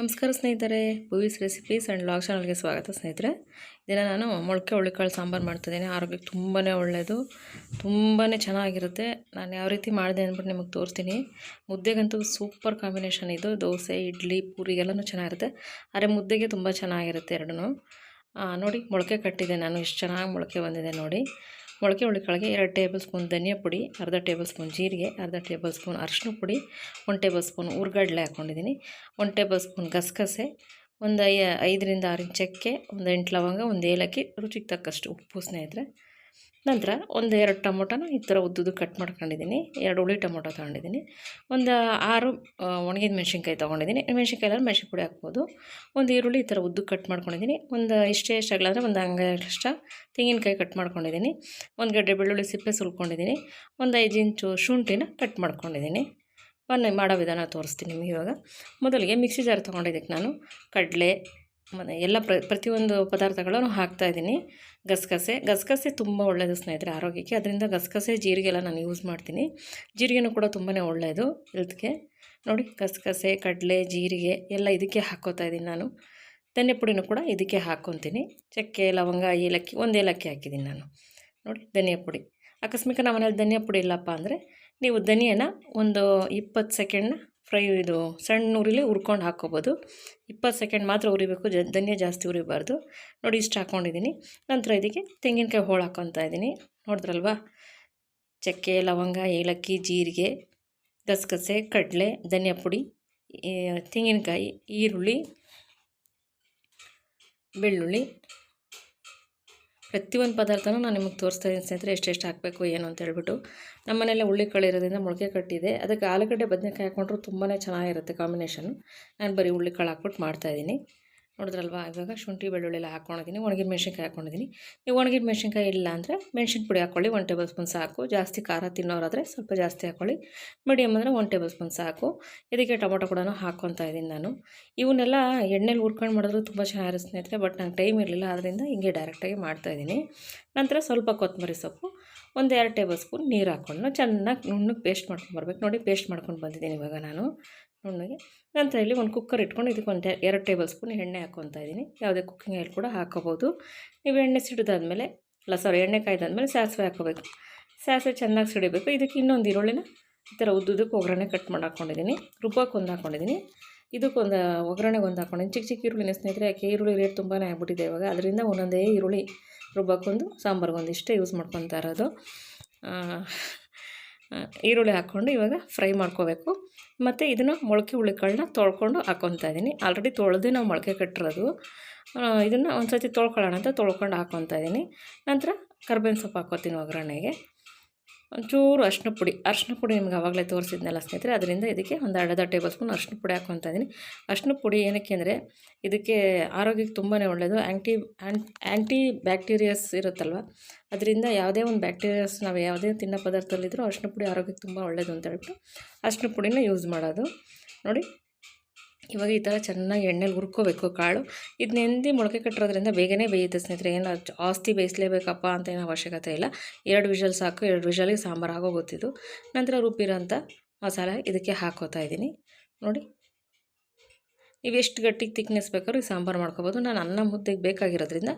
ನಮಸ್ಕಾರ ಸ್ನೇಹಿತರೆ ಭೂವಿಸ್ recipes and log ಚಾನಲ್ಗೆ ಸ್ವಾಗತ ಸ್ನೇಹಿತರೆ. ಇದನ್ನು ನಾನು ಮೊಳಕೆ ಹುಳಿಕಾಳು ಸಾಂಬಾರು ಮಾಡ್ತಿದ್ದೀನಿ. ಆರೋಗ್ಯಕ್ಕೆ ತುಂಬಾ ಒಳ್ಳೆಯದು ತುಂಬಾ ಚೆನ್ನಾಗಿರುತ್ತೆ. ನಾನು ಯಾವ ರೀತಿ ಮಾಡಿದೆ ಅಂದ್ಬಿಟ್ಟು ನಿಮಗೆ ತೋರಿಸ್ತೀನಿ. ಮುದ್ದೆಗಂತೂ ಸೂಪರ್ ಕಾಂಬಿನೇಷನ್ ಇದು. ದೋಸೆ, ಇಡ್ಲಿ ಪೂರಿಗೆಲ್ಲನೂ ಚೆನ್ನಾಗಿರುತ್ತೆ. ಆದರೆ ಮುದ್ದೆಗೆ ತುಂಬ ಚೆನ್ನಾಗಿರುತ್ತೆ ಎರಡೂ ನೋಡಿ ಮೊಳಕೆ ಕಟ್ಟಿದೆ ನಾನು. ಎಷ್ಟು ಚೆನ್ನಾಗಿ ಮೊಳಕೆ ಬಂದಿದೆ ನೋಡಿ. ಮೊಳಕೆ ಹುಳಿಕಾಳಿಗೆ ಎರಡು ಟೇಬಲ್ ಸ್ಪೂನ್ ಧನಿಯಾ ಪುಡಿ, ಅರ್ಧ ಟೇಬಲ್ ಸ್ಪೂನ್ ಜೀರಿಗೆ, ಅರ್ಧ ಟೇಬಲ್ ಸ್ಪೂನ್ ಅರಶಿನ ಪುಡಿ, ಒಂದು ಟೇಬಲ್ ಸ್ಪೂನ್ ಉರ್ಗಡ್ಲೆ ಹಾಕ್ಕೊಂಡಿದ್ದೀನಿ ಒಂದು ಟೇಬಲ್ ಸ್ಪೂನ್ ಗಸಗಸೆ, ಒಂದು ಐ ಐದರಿಂದ ಆರು ಇಂಚಕ್ಕೆ ಚಕ್ಕೆ ಒಂದು ಎಂಟು ಲವಂಗ, ಒಂದು ಏಲಕ್ಕಿ, ರುಚಿಗೆ ತಕ್ಕಷ್ಟು ಉಪ್ಪು ಸ್ನೇಹಿತರೆ. ನಂತರ ಒಂದು ಎರಡು ಟೊಮೊಟೊನ ಈ ಥರ ಉದ್ದುದು ಕಟ್ ಮಾಡ್ಕೊಂಡಿದ್ದೀನಿ. ಎರಡು ಹುಳಿ ಟೊಮೊಟೊ ತೊಗೊಂಡಿದ್ದೀನಿ. ಒಂದು ಆರು ಒಣಗಿದ ಮೆಣಸಿನ್ಕಾಯಿ ತೊಗೊಂಡಿದ್ದೀನಿ. ಮೆಣಸಿನ್ಕಾಯಿ ಮೆಣಸಿನ ಪುಡಿ ಹಾಕ್ಬೋದು. ಒಂದು ಈರುಳ್ಳಿ ಈ ಥರ ಉದ್ದು ಕಟ್ ಮಾಡ್ಕೊಂಡಿದ್ದೀನಿ. ಒಂದು ಇಷ್ಟೇ ಎಷ್ಟಾಗಲ್ಲ ಅಂದರೆ ಒಂದು ಹಂಗಷ್ಟ ಅಷ್ಟ ತೆಂಗಿನಕಾಯಿ ಕಟ್ ಮಾಡ್ಕೊಂಡಿದ್ದೀನಿ. ಒಂದು ಗಡ್ಡೆ ಬೆಳ್ಳುಳ್ಳಿ ಸಿಪ್ಪೆ ಸುಲ್ಕೊಂಡಿದ್ದೀನಿ. ಒಂದು ಐದು ಇಂಚು ಶುಂಠಿನ ಕಟ್ ಮಾಡ್ಕೊಂಡಿದ್ದೀನಿ. ಬನ್ನಿ, ಮಾಡೋ ವಿಧಾನ ತೋರಿಸ್ತೀನಿ ನಿಮಗೆ ಇವಾಗ. ಮೊದಲಿಗೆ ಮಿಕ್ಸಿ ಜಾರ್ ತೊಗೊಂಡಿದ್ದಕ್ಕೆ ನಾನು ಕಡಲೆ ಎಲ್ಲ ಪ್ರ, ಪ್ರತಿಯೊಂದು ಪದಾರ್ಥಗಳನ್ನು ಹಾಕ್ತಾಯಿದ್ದೀನಿ ಗಸಗಸೆ ಗಸಗಸೆ ತುಂಬ ಒಳ್ಳೆಯದು ಸ್ನೇಹಿತರೆ ಆರೋಗ್ಯಕ್ಕೆ. ಅದರಿಂದ ಗಸಗಸೆ ಜೀರಿಗೆ ಎಲ್ಲ ನಾನು ಯೂಸ್ ಮಾಡ್ತೀನಿ. ಜೀರಿಗೆನೂ ಕೂಡ ತುಂಬಾ ಒಳ್ಳೆಯದು ಹೆಲ್ತ್ಗೆ. ನೋಡಿ, ಗಸಗಸೆ, ಕಡಲೆ, ಜೀರಿಗೆ ಎಲ್ಲ ಇದಕ್ಕೆ ಹಾಕೋತಾ ಇದ್ದೀನಿ ನಾನು. ಧನ್ಯ ಪುಡಿನೂ ಕೂಡ ಇದಕ್ಕೆ ಹಾಕ್ಕೊತೀನಿ ಚಕ್ಕೆ, ಲವಂಗ, ಏಲಕ್ಕಿ, ಒಂದು ಏಲಕ್ಕಿ ಹಾಕಿದ್ದೀನಿ ನಾನು. ನೋಡಿ, ಧನಿಯ ಪುಡಿ. ಆಕಸ್ಮಿಕ ನಮ್ಮ ಮನೇಲಿ ಧನಿಯಾ ಪುಡಿ ಇಲ್ಲಪ್ಪ ಅಂದರೆ ನೀವು ಧನಿಯನ ಒಂದು ಇಪ್ಪತ್ತು ಸೆಕೆಂಡ್ನ ಫ್ರೈ ಇದು ಸಣ್ಣ ಉರಿಲಿ ಹುರ್ಕೊಂಡು ಹಾಕ್ಕೋಬೋದು. ಇಪ್ಪತ್ತು ಸೆಕೆಂಡ್ ಮಾತ್ರ ಉರಿಬೇಕು ಜ, ಧನ್ಯ ಜಾಸ್ತಿ ಉರಿಬಾರ್ದು ನೋಡಿ ಇಷ್ಟು ಹಾಕ್ಕೊಂಡಿದ್ದೀನಿ ನಂತರ ಇದಕ್ಕೆ ತೆಂಗಿನಕಾಯಿ ಹೋಳು ಹಾಕ್ಕೊತಾ ಇದ್ದೀನಿ. ನೋಡಿದ್ರಲ್ವಾ? ಚಕ್ಕೆ, ಲವಂಗ, ಏಲಕ್ಕಿ, ಜೀರಿಗೆ, ಗಸಗಸೆ, ಕಡಲೆ, ಧನಿಯಾ ಪುಡಿ ತೆಂಗಿನಕಾಯಿ, ಈರುಳ್ಳಿ, ಬೆಳ್ಳುಳ್ಳಿ ಪ್ರತಿಯೊಂದು ಪದಾರ್ಥನೂ ನಾನು ನಿಮಗೆ ತೋರಿಸ್ತಾ ಇದ್ದೀನಿ ಸ್ನೇಹಿತರೆ, ಎಷ್ಟೆಷ್ಟು ಹಾಕಬೇಕು, ಏನು ಅಂತ ಹೇಳ್ಬಿಟ್ಟು. ನಮ್ಮ ಮನೇಲೆ ಹುಳ್ಳಿಕಾಳು ಇರೋದ್ರಿಂದ ಮೊಳಕೆ ಕಟ್ಟಿದೆ. ಅದಕ್ಕೆ ಆಲೂಗಡ್ಡೆ, ಬದನೆಕಾಯಿ ಹಾಕ್ಕೊಂಡ್ರು ತುಂಬಾ ಚೆನ್ನಾಗಿರುತ್ತೆ ಕಾಂಬಿನೇಷನ್. ನಾನು ಬರೀ ಹುಳ್ಳಿಕಾಳು ಹಾಕ್ಬಿಟ್ಟು ಮಾಡ್ತಾಯಿದ್ದೀನಿ ನೋಡಿದ್ರಲ್ವಾ? ಇವಾಗ ಶುಂಠಿ, ಬೆಳ್ಳುಳ್ಳಿ ಎಲ್ಲ ಹಾಕ್ಕೊಂಡಿದ್ದೀನಿ. ಒಣಗಿದ ಮೆಣಸಿನ್ಕಾಯಿ ಹಾಕ್ಕೊಂಡಿದ್ದೀನಿ. ನೀವು ಒಣಗಿದ ಮೆಣಸಿನ್ಕಾಯಿ ಇಲ್ಲ ಅಂದರೆ ಮೆಣಸಿನ ಪುಡಿ ಹಾಕ್ಕೊಳ್ಳಿ ಒನ್ ಟೇಬಲ್ ಸ್ಪೂನ್ ಸಾಕು. ಜಾಸ್ತಿ ಖಾರ ತಿನ್ನೋರಾದರೆ ಸ್ವಲ್ಪ ಜಾಸ್ತಿ ಹಾಕ್ಕೊಳ್ಳಿ ಮೀಡಿಯಮ್ ಅಂದರೆ ಒನ್ ಟೇಬಲ್ ಸ್ಪೂನ್ ಸಾಕು. ಇದಕ್ಕೆ ಟೊಮೊಟೊ ಕೂಡ ಹಾಕ್ಕೊತಾ ಇದ್ದೀನಿ ನಾನು. ಇವನ್ನೆಲ್ಲ ಎಣ್ಣೆಲಿ ಹುರ್ಕೊಂಡು ಮಾಡಿದ್ರು ತುಂಬ ಚೆನ್ನಾಗಿ ಸ್ನೇಹಿತರೆ, ಬಟ್ ನಂಗೆ ಟೈಮ್ ಇರಲಿಲ್ಲ. ಆದ್ದರಿಂದ ಹಿಂಗೆ ಡೈರೆಕ್ಟಾಗಿ ಮಾಡ್ತಾಯಿದ್ದೀನಿ ನಂತರ ಸ್ವಲ್ಪ ಕೊತ್ತಂಬರಿ ಸೊಪ್ಪು. ಒಂದು ಎರಡು ಟೇಬಲ್ ಸ್ಪೂನ್ ನೀರು ಹಾಕ್ಕೊಂಡು ಚೆನ್ನಾಗಿ ನುಣ್ಣಗೆ ಪೇಸ್ಟ್ ಮಾಡ್ಕೊಂಡು ಬರ್ಬೇಕು. ನೋಡಿ ಪೇಸ್ಟ್ ಮಾಡ್ಕೊಂಡು ಬಂದಿದ್ದೀನಿ ಇವಾಗ ನಾನು. ನುಣ್ಣಗೆ ನಂತರ ಇಲ್ಲಿ ಒಂದು ಕುಕ್ಕರ್ ಇಟ್ಕೊಂಡು ಇದಕ್ಕೆ ಒಂದು ಎರಡು ಟೇಬಲ್ ಸ್ಪೂನ್ ಎಣ್ಣೆ ಹಾಕ್ಕೊತಾ ಇದ್ದೀನಿ. ಯಾವುದೇ ಕುಕ್ಕಿಂಗ್ ಆಯಿಲ್ ಕೂಡ ಹಾಕೋಬೋದು ನೀವು ಎಣ್ಣೆ ಸಿಡಿದಾದ್ಮೇಲೆ, ಅಲ್ಲ ಸಾರಿ ಎಣ್ಣೆ ಕಾಯ್ದಾದ್ಮೇಲೆ ಸಾಸಿವೆ ಹಾಕೋಬೇಕು ಸಾಸಿವೆ ಚೆನ್ನಾಗಿ ಸಿಡಿಬೇಕು. ಇದಕ್ಕೆ ಇನ್ನೊಂದು ಈರುಳ್ಳಿನ ಈ ಥರ ಉದ್ದುದಕ್ಕೆ ಒಗ್ಗರಣೆ ಕಟ್ ಮಾಡಿ ಹಾಕ್ಕೊಂಡಿದ್ದೀನಿ. ರುಬ್ಬಕ್ಕೆ ಒಂದು ಹಾಕ್ಕೊಂಡಿದ್ದೀನಿ. ಇದಕ್ಕೊಂದು ಒಗ್ಗರಣೆಗೆ ಒಂದು ಹಾಕ್ಕೊಂಡಿದ್ದೀನಿ. ಚಿಕ್ಕ ಚಿಕ್ಕ ಈರುಳ್ಳಿನ ಸ್ನೇಹಿತರೆ, ಯಾಕೆ ಈರುಳ್ಳಿ ರೇಟ್ ತುಂಬಾ ಆಗ್ಬಿಟ್ಟಿದೆ ಇವಾಗ. ಅದರಿಂದ ಒಂದೊಂದೇ ಈರುಳ್ಳಿ ರುಬ್ಬಕ್ಕೊಂದು ಸಾಂಬಾರ್ಗೊಂದು ಇಷ್ಟೇ ಯೂಸ್ ಮಾಡ್ಕೊತಾ ಇರೋದು. ಈರುಳ್ಳಿ ಹಾಕ್ಕೊಂಡು ಇವಾಗ ಫ್ರೈ ಮಾಡ್ಕೋಬೇಕು. ಮತ್ತು ಇದನ್ನು ಮೊಳಕೆ ಹುಳಿಕಾಳನ್ನ ತೊಳ್ಕೊಂಡು ಹಾಕ್ಕೊತಾ ಇದ್ದೀನಿ ಆಲ್ರೆಡಿ ತೊಳೆದು ನಾವು ಮೊಳಕೆ ಕಟ್ಟಿರೋದು. ಇದನ್ನು ಒಂದು ಸರ್ತಿ ತೊಳ್ಕೊಳ್ಳೋಣ ಅಂತ ತೊಳ್ಕೊಂಡು ಹಾಕ್ಕೊತಾ ಇದ್ದೀನಿ ನಂತರ ಕರ್ಬೇವಿನ ಸೊಪ್ಪು ಹಾಕ್ಕೋತೀನಿ ಒಗ್ಗರಣೆಗೆ. ಒಂಚೂರು ಅರ್ಶಿನ ಪುಡಿ ಅರ್ಶಿನ ಪುಡಿ ನಿಮ್ಗೆ ಆವಾಗಲೇ ತೋರಿಸಿದ್ನಲ್ಲ ಸ್ನೇಹಿತರೆ, ಅದರಿಂದ ಇದಕ್ಕೆ ಒಂದು ಅರ್ಧ ಟೇಬಲ್ ಸ್ಪೂನ್ ಅರ್ಶಿನ ಪುಡಿ ಹಾಕ್ಕೊತಾ ಇದ್ದೀನಿ. ಅರ್ಶಿನ ಪುಡಿ ಏನಕ್ಕೆ ಅಂದರೆ, ಇದಕ್ಕೆ ಆರೋಗ್ಯಕ್ಕೆ ತುಂಬಾ ಒಳ್ಳೆಯದು ಆ್ಯಂಟಿ ಆ್ಯಂಟಿ ಬ್ಯಾಕ್ಟೀರಿಯಸ್ ಇರುತ್ತಲ್ವ, ಅದರಿಂದ ಯಾವುದೇ ಒಂದು ಬ್ಯಾಕ್ಟೀರಿಯಾಸ್ ನಾವು ಯಾವುದೇ ತಿನ್ನೋ ಪದಾರ್ಥದಲ್ಲಿದ್ದರೂ ಅರ್ಶಿನ ಪುಡಿ ಆರೋಗ್ಯಕ್ಕೆ ತುಂಬ ಒಳ್ಳೆಯದು ಅಂತ ಹೇಳ್ಬಿಟ್ಟು ಅರ್ಶಿನ ಪುಡಿನ ಯೂಸ್ ಮಾಡೋದು. ನೋಡಿ ಇವಾಗ ಈ ಥರ ಚೆನ್ನಾಗಿ ಎಣ್ಣೆಲಿ ಹುರ್ಕೋಬೇಕು ಕಾಳು. ಇದು ನೆಂದಿ ಮೊಳಕೆ ಕಟ್ಟಿರೋದ್ರಿಂದ ಬೇಗನೆ ಬೇಯುತ್ತೆ ಸ್ನೇಹಿತರೆ. ಏನು ಜಾಸ್ತಿ ಬೇಯಿಸಲೇಬೇಕಪ್ಪ ಅಂತ ಏನು ಅವಶ್ಯಕತೆ ಇಲ್ಲ. ಎರಡು ವಿಷಲ್ ಸಾಕು, ಎರಡು ವಿಷಲಿಗೆ ಸಾಂಬಾರು ಆಗೋಗುತ್ತಿದ್ದು ನಂತರ ರುಬ್ಬಿರೋಂಥ ಮಸಾಲೆ ಇದಕ್ಕೆ ಹಾಕೋತಾ ಇದ್ದೀನಿ. ನೋಡಿ. ನೀವು ಎಷ್ಟು ಗಟ್ಟಿಗೆ ತಿಕ್ನೆಸ್ ಬೇಕಾದ್ರೂ ಈ ಸಾಂಬಾರು ಮಾಡ್ಕೋಬೋದು. ನಾನು ಅನ್ನ ಮುದ್ದೆಗೆ ಬೇಕಾಗಿರೋದ್ರಿಂದ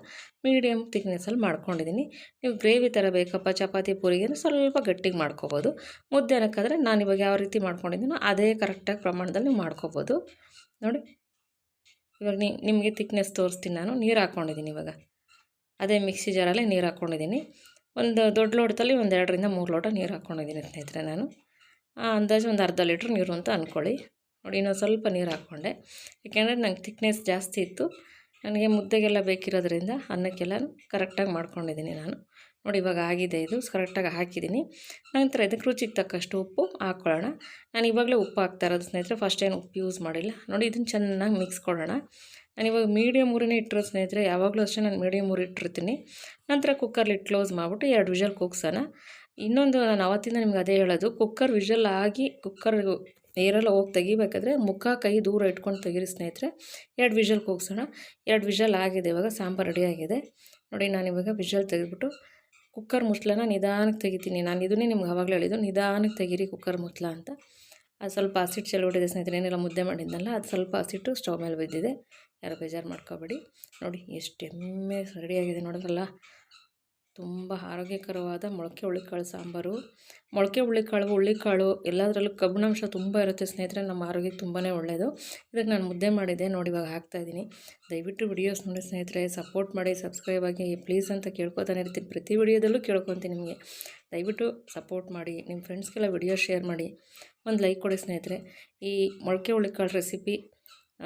ಮೀಡಿಯಮ್ ತಿಕ್ನೆಸ್ಸಲ್ಲಿ ಮಾಡ್ಕೊಂಡಿದ್ದೀನಿ. ನೀವು ಗ್ರೇವಿ ಥರ ಬೇಕಪ್ಪ, ಚಪಾತಿ ಪೂರಿಗೆ ಸ್ವಲ್ಪ ಗಟ್ಟಿಗೆ ಮಾಡ್ಕೋಬೋದು. ಮುದ್ದೆ ಅನ್ನೋಕ್ಕಾದ್ರೆ ನಾನು ಇವಾಗ ಯಾವ ರೀತಿ ಮಾಡ್ಕೊಂಡಿದ್ದೀನೋ ಅದೇ ಕರೆಕ್ಟಾಗಿ ಪ್ರಮಾಣದಲ್ಲಿ ನೀವು ಮಾಡ್ಕೋಬೋದು. ನೋಡಿ, ಇವಾಗ ನಿಮಗೆ ತಿಕ್ನೆಸ್ ತೋರಿಸ್ತೀನಿ ನಾನು. ನೀರು ಹಾಕ್ಕೊಂಡಿದ್ದೀನಿ ಇವಾಗ. ಅದೇ ಮಿಕ್ಸಿ ಜಾರಲ್ಲೇ ನೀರು ಹಾಕ್ಕೊಂಡಿದ್ದೀನಿ ಒಂದು ದೊಡ್ಡ ಲೋಟದಲ್ಲಿ ಒಂದು ಎರಡರಿಂದ ಮೂರು ಲೋಟ ನೀರು ಹಾಕ್ಕೊಂಡಿದ್ದೀನಿ ಸ್ನೇಹಿತರೆ ನಾನು. ಅಂದಾಜು ಒಂದು ಅರ್ಧ ಲೀಟ್ರ್ ನೀರು ಅಂತ ಅಂದ್ಕೊಳ್ಳಿ. ನೋಡಿ ಇನ್ನೊಂದು ಸ್ವಲ್ಪ ನೀರು ಹಾಕ್ಕೊಂಡೆ. ಯಾಕೆಂದರೆ ನಂಗೆ ಥಿಕ್ನೆಸ್ ಜಾಸ್ತಿ ಇತ್ತು. ನನಗೆ ಮುದ್ದೆಗೆಲ್ಲ ಬೇಕಿರೋದ್ರಿಂದ ಅನ್ನಕ್ಕೆಲ್ಲ ಕರೆಕ್ಟಾಗಿ ಮಾಡ್ಕೊಂಡಿದ್ದೀನಿ ನಾನು. ನೋಡಿ ಇವಾಗ ಆಗಿದೆ ಇದು ಕರೆಕ್ಟಾಗಿ ಹಾಕಿದ್ದೀನಿ. ನಂತರ ಇದಕ್ಕೆ ರುಚಿಗೆ ತಕ್ಕಷ್ಟು ಉಪ್ಪು ಹಾಕ್ಕೊಳ್ಳೋಣ ನಾನು ಇವಾಗಲೇ ಉಪ್ಪು ಹಾಕ್ತಾ ಇರೋದು ಸ್ನೇಹಿತರೆ ಫಸ್ಟ್ ಏನು ಉಪ್ಪು ಯೂಸ್ ಮಾಡಿಲ್ಲ. ನೋಡಿ ಇದನ್ನು ಚೆನ್ನಾಗಿ ಮಿಕ್ಸ್ ಕೊಡೋಣ. ನಾನು ಇವಾಗ ಮೀಡಿಯಮ್ ಊರಿನೇ ಇಟ್ಟಿರೋ ಸ್ನೇಹಿತರೆ, ಯಾವಾಗಲೂ ಅಷ್ಟೇ ನಾನು ಮೀಡಿಯಮ್ ಊರು ಇಟ್ಟಿರ್ತೀನಿ. ನಂತರ ಕುಕ್ಕರ್ಲಿ ಕ್ಲೋಸ್ ಮಾಡಿಬಿಟ್ಟು ಎರಡು ವಿಷಲ್ ಕೂಗ್ಸೋಣ ಇನ್ನೊಂದು ನಾನು ಅವತ್ತಿಂದ ನಿಮ್ಗೆ ಅದೇ ಹೇಳೋದು ಕುಕ್ಕರ್ ವಿಷಲ್ ಆಗಿ ಕುಕ್ಕರ್ ನೀರೆಲ್ಲ ಹೋಗಿ ತೆಗಿಬೇಕಾದ್ರೆ ಮುಖ, ಕೈ ದೂರ ಇಟ್ಕೊಂಡು ತೆಗೀರಿ ಸ್ನೇಹಿತರೆ. ಎರಡು ವಿಷಲ್ ಹೋಗ್ಸೋಣ ಎರಡು ವಿಷಲ್ ಆಗಿದೆ, ಇವಾಗ ಸಾಂಬಾರು ರೆಡಿಯಾಗಿದೆ ನೋಡಿ, ನಾನು ಇವಾಗ ವಿಷಲ್ ತೆಗೆದ್ಬಿಟ್ಟು ಕುಕ್ಕರ್ ಮುಚ್ಚಳನ ನಿಧಾನಕ್ಕೆ ತೆಗಿತೀನಿ. ನಾನು ಇದನ್ನೇ ನಿಮ್ಗೆ ಆವಾಗಲೇ ಹೇಳಿದ್ದು ನಿಧಾನಕ್ಕೆ ತೆಗೀರಿ ಕುಕ್ಕರ್ ಮುಚ್ಚಲ ಅಂತ. ಅದು ಸ್ವಲ್ಪ ಹಸಿಟ್ಟು ಚೆಲ್ಬಿಟ್ಟಿದೆ ಸ್ನೇಹಿತರೆ. ಏನೆಲ್ಲ ಮುದ್ದೆ ಮಾಡಿದ್ನಲ್ಲ, ಅದು ಸ್ವಲ್ಪ ಹಸಿಟ್ಟು ಸ್ಟವ್ ಮೇಲೆ ಬಿದ್ದಿದೆ. ಯಾರು ಬೇಜಾರು ಮಾಡ್ಕೋಬೇಡಿ. ನೋಡಿ, ಎಷ್ಟು ಎಮ್ಮೆ ರೆಡಿಯಾಗಿದೆ ನೋಡಿದ್ರಲ್ಲ. ತುಂಬ ಆರೋಗ್ಯಕರವಾದ ಮೊಳಕೆ ಹುಳ್ಳಿಕಾಳು ಸಾಂಬಾರು. ಮೊಳಕೆ ಹುಳ್ಳಿಕಾಳು ಹುಳ್ಳಿಕಾಳು ಎಲ್ಲದರಲ್ಲೂ ಕಬ್ಬಿಣಾಂಶ ತುಂಬ ಇರುತ್ತೆ ಸ್ನೇಹಿತರೆ, ನಮ್ಮ ಆರೋಗ್ಯಕ್ಕೆ ತುಂಬಾ ಒಳ್ಳೆಯದು ಇದಕ್ಕೆ ನಾನು ಮುದ್ದೆ ಮಾಡಿದೆ ನೋಡಿ ಇವಾಗ ಹಾಕ್ತಾಯಿದ್ದೀನಿ ದಯವಿಟ್ಟು ವಿಡಿಯೋಸ್ ನೋಡಿ ಸ್ನೇಹಿತರೆ ಸಪೋರ್ಟ್ ಮಾಡಿ ಸಬ್ಸ್ಕ್ರೈಬ್ ಆಗಿ ಪ್ಲೀಸ್ ಅಂತ ಕೇಳ್ಕೊತಾನೆ ಇರ್ತೀನಿ. ಪ್ರತಿ ವಿಡಿಯೋದಲ್ಲೂ ಕೇಳ್ಕೊತೀನಿ ನಿಮಗೆ. ದಯವಿಟ್ಟು ಸಪೋರ್ಟ್ ಮಾಡಿ, ನಿಮ್ಮ ಫ್ರೆಂಡ್ಸ್ಗೆಲ್ಲ ವಿಡಿಯೋ ಶೇರ್ ಮಾಡಿ. ಒಂದು ಲೈಕ್ ಕೊಡಿ ಸ್ನೇಹಿತರೆ. ಈ ಮೊಳಕೆ ಹುಳ್ಳಿಕಾಳು ರೆಸಿಪಿ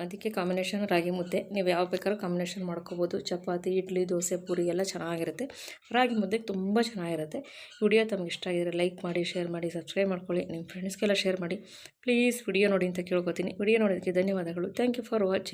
ಅದಕ್ಕೆ ಕಾಂಬಿನೇಷನ್ ರಾಗಿ ಮುದ್ದೆ, ನೀವು ಯಾವ ಬೇಕಾದ್ರೂ ಕಾಂಬಿನೇಷನ್ ಮಾಡ್ಕೋಬೋದು. ಚಪಾತಿ, ಇಡ್ಲಿ, ದೋಸೆ, ಪೂರಿ ಎಲ್ಲ ಚೆನ್ನಾಗಿರುತ್ತೆ. ರಾಗಿ ಮುದ್ದೆಗೆ ತುಂಬ ಚೆನ್ನಾಗಿರುತ್ತೆ. ವಿಡಿಯೋ ತಮಗೆ ಇಷ್ಟ ಆಗಿದ್ರೆ ಲೈಕ್ ಮಾಡಿ ಶೇರ್ ಮಾಡಿ ಸಬ್ಸ್ಕ್ರೈಬ್ ಮಾಡ್ಕೊಳ್ಳಿ. ನಿಮ್ಮ ಫ್ರೆಂಡ್ಸ್ಗೆಲ್ಲ ಶೇರ್ ಮಾಡಿ. ಪ್ಲೀಸ್ ವಿಡಿಯೋ ನೋಡಿ ಅಂತ ಕೇಳ್ಕೊತೀನಿ. ವಿಡಿಯೋ ನೋಡೋದಕ್ಕೆ ಧನ್ಯವಾದಗಳು. Thank you for watching